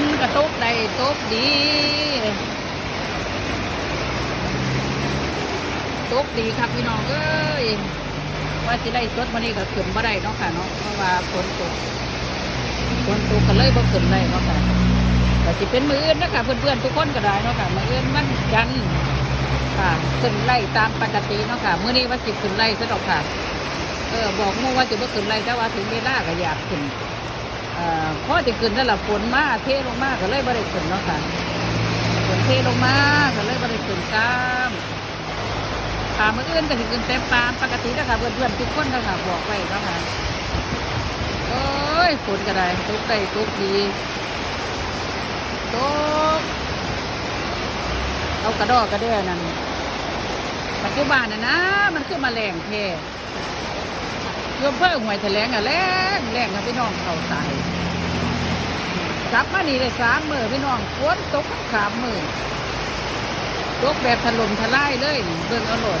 นกระตกได้ตกดีตกดีครับพี่น้องเอ้ยว่าสิได้สดวันนี้ก็ขึ้นบ่ได้เนาะค่ะเนาะเพราะว่าฝนตกฝนตกก็เลยบ่ขึ้นได้เนาะค่ะก็สิเป็นมืออื่นนะคะเพื่อนๆทุกคนก็ได้เนาะค่ะมืออื่นมันจันค่ะขึ้นไล่ตามปกติเนาะค่ะมื้อนี้ว่าสิขึ้นไล่ซะดอกค่ะเออบอกมู่ว่าจะบ่ขึ้นไล่แต่ว่าถึงเวลาก็อยากขึ้น เอ่อจะขึ้นนั่นแหละฝนมากเทลงมากก็เลยบ่ได้ขึ้นเนาะค่ะฝนเทลงมากก็เลยบ่ได้ขึ้นตามตามมืออื่นก็สิขึ้นเต็มตามปกตินะคะเพื่อนๆทุกคนนะคะบอกไว้เนาะค่ะโอ้ยฝนก็ได้ตกได้ตกดีตกเอากระดอกกระเดี่ยนั่นปัจจุบันน่ะนะมันขึ้นมาแรงแท้ โยมเพิ่งหวยแถลงอะแรงแรงกับพี่น้องเขาตายกลับมานี่ได้สามมือพี่น้องฝนตกทั้งสามมือตกแบบถล่มทลายเลย เบิ่งเอาโหลด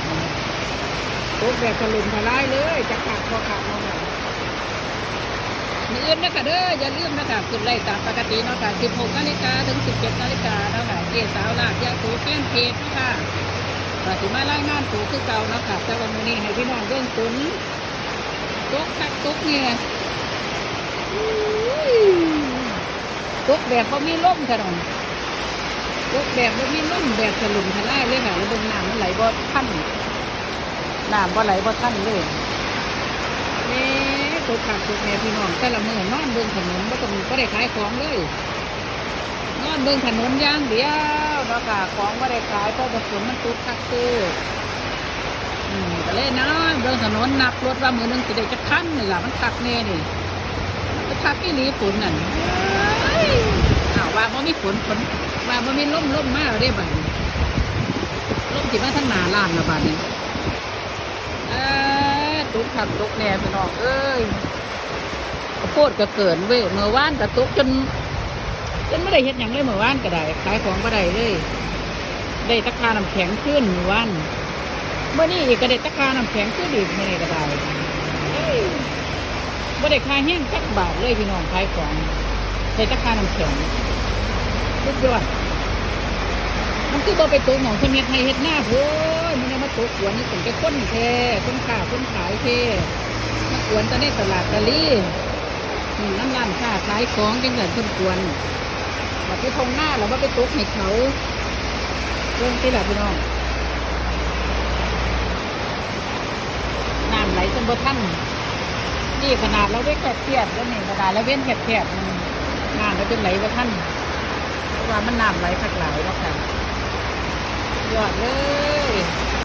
ตกแบบถล่มทลายเลยจะขาดพอขาดเนาค่ะมีอื่นนะคะเด้ออย่าลืมนะคะขึ้นไล่ตามปกติเนาะค่ะ 16นาฬิกาถึง 17นาฬิกาเนาะค่ะเกสาวลากยาตูแป้นเพจเนาะค่ะก็สิมาไล่งานตูคือเก่าเนาะค่ะแต่วันนี้ให้พี่น้องเรื่องตุน ตุ๊กคักตุ๊กเนี่ยตุ๊กแบบบ่มีลมค่ะน้องตุกแบบบ่มีลมแบบสลุมทลายเลยค่ะแล้วเบนน้ำมันไหลบ่ทันน้ำบ่ไหลบ่ทันเลยนี่ตุ๊กคักตุกเนี่ยพี่น้องแต่ละมือนอนเบิ่งถนนบ่ต้องบ่ได้ขายของเลยนอนเบิ่งถนนย่างเดียวเนาะค่ะของบ่ได้ขายเพราะว่าฝนมันตกคักคืออืม ก็เลยนะเดินถนนนับรถว่ามือหนึงสิได้จะคันนี่ล่ะมันคักแน่นี่มันคักที่ลีฝนนั่นอ้าวว่าบ่มีฝนฝนว่าบ่มีลมลมมากได้บัดนี้ลมสิมาทั้งหนาล้านละบัดนี้เอ้ยตุกขับตุกแน่พี่น้องเอ้ยข้าวโพดก็เกินเว้ยเมื่อวานก็ตุกจนจนไม่ได้เฮ็ดหยังเลยเมื่อวานก็ได้ขายของบ่ได้เลยได้ตะคาน้ำแข็งขึ้นเมื่อวาน เมื่อนี้ก็ดตะคาน้ำแข็งขึ้นอีกเมื่อนี้ก็ได้เอ้ยบ่ได้ขายแห้งสักบาทเลยพี่น้องขายของใส่ตะคาน้ำแข็งสุดยอดมันคือบ่ไปตกหนองเสม็ดให้เฮ็ดหน้าโพยมันเอามาตกสวนนี่เป็นแค่คนแท้คนค้าคนขายแท้มาสวนตะในตลาดตะลีอืมน้ำร้านค้าขายของจังหวัดคนกวนมาที่ทงหน้าแล้วว่าไปตกให้เขาเรื่องที่หลับพี่น้อง น้ำ ไหลจนบ่ทันนี่ขนาดเราได้แคบเทียบแล้วนี่ขนาดเราเว้นแคบแคบน้ำเราจนไหลบ่ทันเพราะว่ามันน้ำไหลผักหลายแล้วค่ะยอดเลย